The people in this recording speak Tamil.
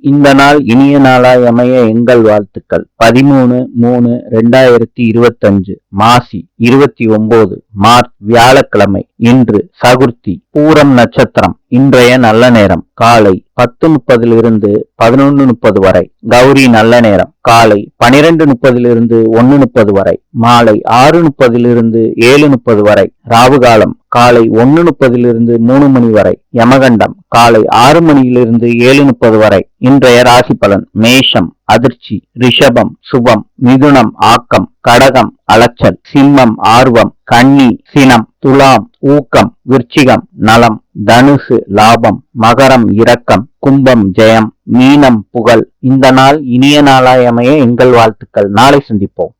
இந்த நாள் இனிய நாளாய் அமைய எங்கள் வாழ்த்துக்கள். பதிமூணு மூணு ரெண்டாயிரத்தி இருபத்தஞ்சு மாசி இருபத்தி ஒன்பது மார்ச் வியாழக்கிழமை. இன்று சகுர்த்தி பூரம் நட்சத்திரம் இன்றைய நல்ல நேரம் காலை பத்து முப்பதிலிருந்து பதினொன்று முப்பது வரை. கௌரி நல்ல நேரம் காலை பனிரெண்டு முப்பதிலிருந்து ஒன்னு முப்பது வரை. மாலை ஆறு முப்பதிலிருந்து ஏழு முப்பது வரை. ராவுகாலம் காலை ஒன்னு முப்பதிலிருந்து மூணு மணி வரை. யமகண்டம் காலை ஆறு மணியிலிருந்து ஏழு முப்பது வரை. இன்றைய ராசி பலன் மேஷம் அதிர்ச்சி ரிஷபம் சுபம் மிதுனம் ஆக்கம் கடகம் அலச்சல் சிம்மம் ஆர்வம் கன்னி சினம் துலாம் ஊக்கம் விருச்சிகம் நலம் தனுசு லாபம் மகரம் இரக்கம் கும்பம் ஜெயம் மீனம் புகழ். இந்த நாள் இனிய நாளாயமைய எங்கள் வாழ்த்துக்கள். நாளை சந்திப்போம்.